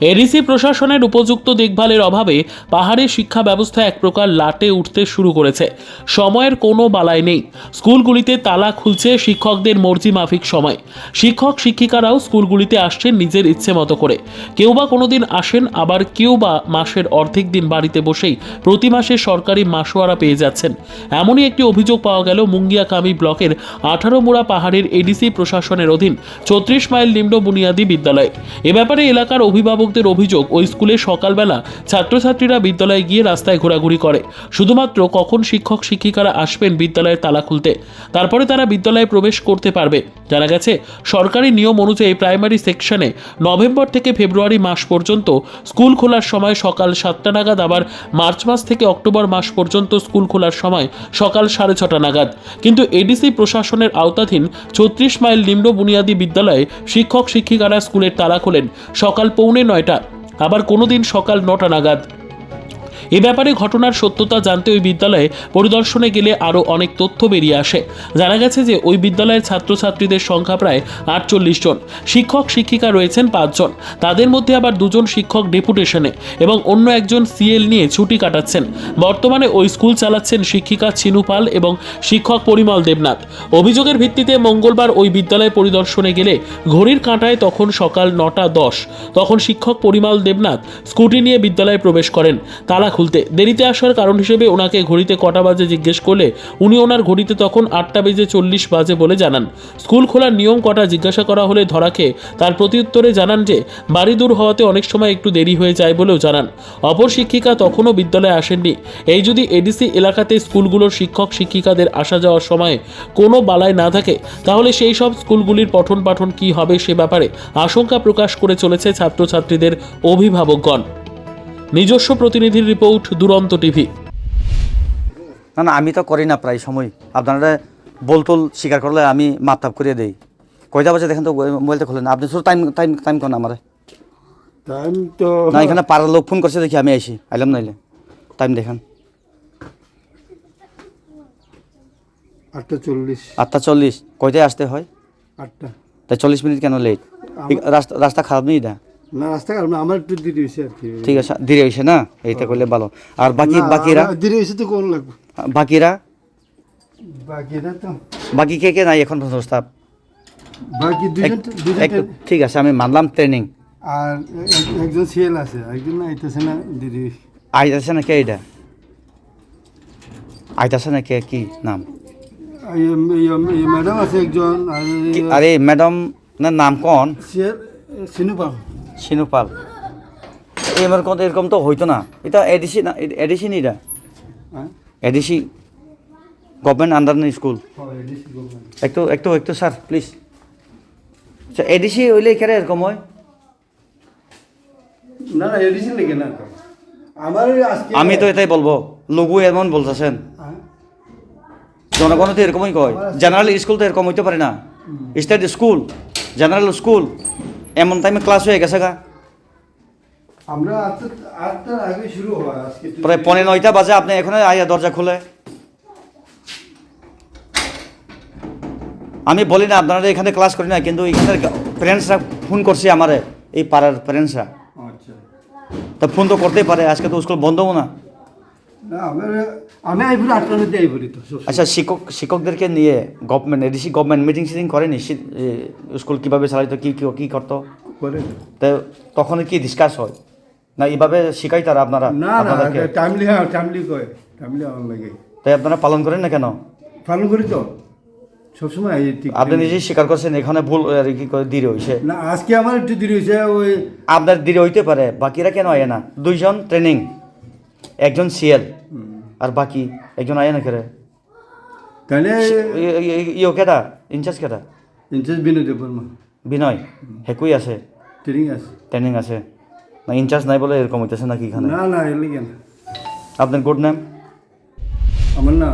ADC প্রশাসনের উপযুক্ত দেখভালের অভাবে পাহাড়ের শিক্ষা ব্যবস্থা এক প্রকার লাটে উঠতে শুরু করেছে। সময়ের কোনো বালাই নেই। স্কুলগুলিতে তালা খুলছে শিক্ষকদের মর্জি মাফিক সময়। শিক্ষক শিক্ষিকারাও স্কুলগুলিতে আসছেন নিজের ইচ্ছে মতো করে। কেউ বা কোনোদিন আসেন, আবার কেউ বা মাসের অর্ধেক দিন বাড়িতে বসেই প্রতি মাসে সরকারি মাসোয়ারা পেয়ে যাচ্ছেন। এমনই একটি অভিযোগ পাওয়া গেল মুঙ্গিয়াকামি ব্লকের আঠারো মুড়া পাহাড়ের এডিসি প্রশাসনের অধীন ছত্রিশ মাইল নিম্ন বুনিয়াদী বিদ্যালয়। এ ব্যাপারে এলাকার অভিভাবকদের অভিযোগ, ওই স্কুলে সকালবেলা ছাত্রছাত্রীরা বিদ্যালয়ে গিয়ে রাস্তায় ঘোরাঘুরি করে। শুধুমাত্র কখন শিক্ষক, শিক্ষিকারা আসবেন বিদ্যালয়ের তালা খুলতে, তারপরে তারা বিদ্যালয়ে প্রবেশ করতে পারবে। জানা গেছে, সরকারি নিয়ম অনুযায়ী প্রাইমারি সেকশনে নভেম্বর থেকে ফেব্রুয়ারি মাস পর্যন্ত স্কুল খোলার সময় সকাল সাতটা নাগাদ, আবার মার্চ মাস থেকে অক্টোবর মাস পর্যন্ত স্কুল খোলার সময় সকাল সাড়ে ছটা নাগাদ। কিন্তু এডিসি প্রশাসনের আওতাধীন ছত্রিশ মাইল নিম্ন বুনিয়াদী বিদ্যালয়ে শিক্ষক, শিক্ষিকারা স্কুলের তালা খোলেন। সকাল পৌনে নয়টা আবার কোনোদিন সকাল নটা নাগাদ এ ব্যাপারে ঘটনার সত্যতা জানতে ওই বিদ্যালয়ে পরিদর্শনে গেলে আরও অনেক তথ্য বেরিয়ে আসে। জানা গেছে যে ওই বিদ্যালয়ের ছাত্রছাত্রীদের সংখ্যা প্রায় আটচল্লিশ জন। শিক্ষক, শিক্ষিকা রয়েছেন পাঁচজন তাদের মধ্যে আবার দুজন শিক্ষক ডেপুটেশনে এবং অন্য একজন সিএল নিয়ে ছুটি কাটাচ্ছেন। বর্তমানে ওই স্কুল চালাচ্ছেন শিক্ষিকা চিনু পাল এবং শিক্ষক পরিমল দেবনাথ। অভিযোগের ভিত্তিতে মঙ্গলবার ওই বিদ্যালয় পরিদর্শনে গেলে ঘড়ির কাঁটায় তখন সকাল নটা দশ, তখন শিক্ষক পরিমল দেবনাথ স্কুটি নিয়ে বিদ্যালয়ে প্রবেশ করেন। তালা খুলতে। দেরিতে আসার কারণ হিসেবে ওনাকে ঘড়িতে কটা বাজে জিজ্ঞেস করলে উনি ওনার ঘড়িতে তখন আটটা বেজে চল্লিশ বাজে বলে জানান। স্কুল খোলার নিয়ম কটা জিজ্ঞাসা করা হলে ধরাকে তার প্রত্যুত্তরে জানান যে, বাড়ি দূর হওয়াতে অনেক সময় একটু দেরি হয়ে যায় বলেও জানান। অপর শিক্ষিকা তখনও বিদ্যালয়ে আসেননি। এই যদি এডিসি এলাকাতে স্কুলগুলোর শিক্ষক শিক্ষিকাদের আসা যাওয়ার সময় কোনো বালাই না থাকে, তাহলে সেই সব স্কুলগুলির পঠন পাঠন কী হবে সে ব্যাপারে আশঙ্কা প্রকাশ করে চলেছে ছাত্রছাত্রীদের অভিভাবকগণ। নিজস্ব প্রতিনিধির রিপোর্ট দুরন্ত টিভি। না না আমি তো করি না প্রায় সময়। আপনারা বলতল স্বীকার করলে আমি মাপতাপ করে দেই। কয়টা বাজে দেখেন তো মোবাইলটা খুলেন আপনি শুধু টাইম টাইম টাইম কোন আমার? টাইম তো না এখানে পাড়ার লোক ফোন করছে দেখি আমি আইসি আইলাম নাইলে। টাইম দেখেন। আটটা চল্লিশ। আটটা চল্লিশ। কয়টায় আসতে হয়? আটটা। তাই চল্লিশ মিনিট কেন লেট রাস্তা রাস্তা খারাপ নেই এটা? না রাস্তা আমার একটু দেরি হয়েছে আর কি। ঠিক আছে দেরি হয়েছে না? এইটা করলে ভালো। আর বাকি না, বাকিরা? আমার দেরি হয়েছে তো কোন লাগবে? বাকিরা? বাকিরা তো। বাকি কে কে নাই এখন প্রস্তাব বাকি দুজন দুজন ঠিক আছে আমি মানলাম ট্রেনিং আর এক- একজন সিএল আছে একজন না আইতেছে না দেরি হয়েছে। আইতাছে না কে এটা আইতাছে না কে কি নাম? ম্যাডাম আছে একজন আর ম্যাডাম না নাম কোন? সিনু পাম সিনুপাল এরকম তো এরকম তো হইতো না। এটা এডিসি না এডিসি নি এটা? হ্যাঁ? ADC government under school. একটু একটু একটু স্যার প্লিজ। আচ্ছা এডিসি হইলে এখানে এরকম হয়? না না এডিসি লেগে না আমার আমি তো এটাই বলব লঘু এমন বলতেছেন। হ্যাঁ? জনগণ তো এরকমই কয়। জেনারেল স্কুল তো এরকম হইতে পারে না। State school general school. এমন টাইমে ক্লাস হয়ে গেছে গা। আমরা আটটা আটটার আগে শুরু হয় আজকে। প্রায় পনেরো নয়টা বাজে আপনি এখানে আইয়া দরজা খুলে। আমি বলি না আপনারা এখানে ক্লাস করি না কিন্তু এখানের প্যারেন্টসরা ফোন করছে আমারে এই পাড়ার প্যারেন্টসরা আচ্ছা। তা ফোন তো করতেই পারে আজকে তো স্কুল বন্ধও না। আচ্ছা শিক্ষক শিক্ষকদেরকে নিয়ে government ADC government meeting sitting করেনি স্কুল কীভাবে চালাইতো কী কী- কী করতো? তো তখন কি ডিসকাস হয়? না এইভাবে শিখাই তারা আপনারা না না আপনাদেরকে? টাইমলি হ্যাঁ টাইমলি কয় টাইমলি আমার লাগে। তাই আপনারা পালন করেন না কেন? পালন করি তো। সবসময় আপনি নিজেই স্বীকার করছেন এখানে ভুল আর কি দেরি হয়েছে না আজকে আমার একটু দেরি হয়েছে ওই আপনার দেরি হইতে পারে বাকিরা কেন আয় না? দুইজন ট্রেনিং একজন সিএল আর বাকি একজন আয় না কেরে। তাহলে ইয়ে কেটা ইনচার্জ কেটা ইন্টারেস্ট বিনয় বর্মা। বিনয়? হেকুই আছে। ট্রেনিং আছে। ট্রেনিং আছে। না ইনচার্জ নাই বলে এরকম হইতেছে নাকি এখানে? না না আপনার গুড নেম আমার না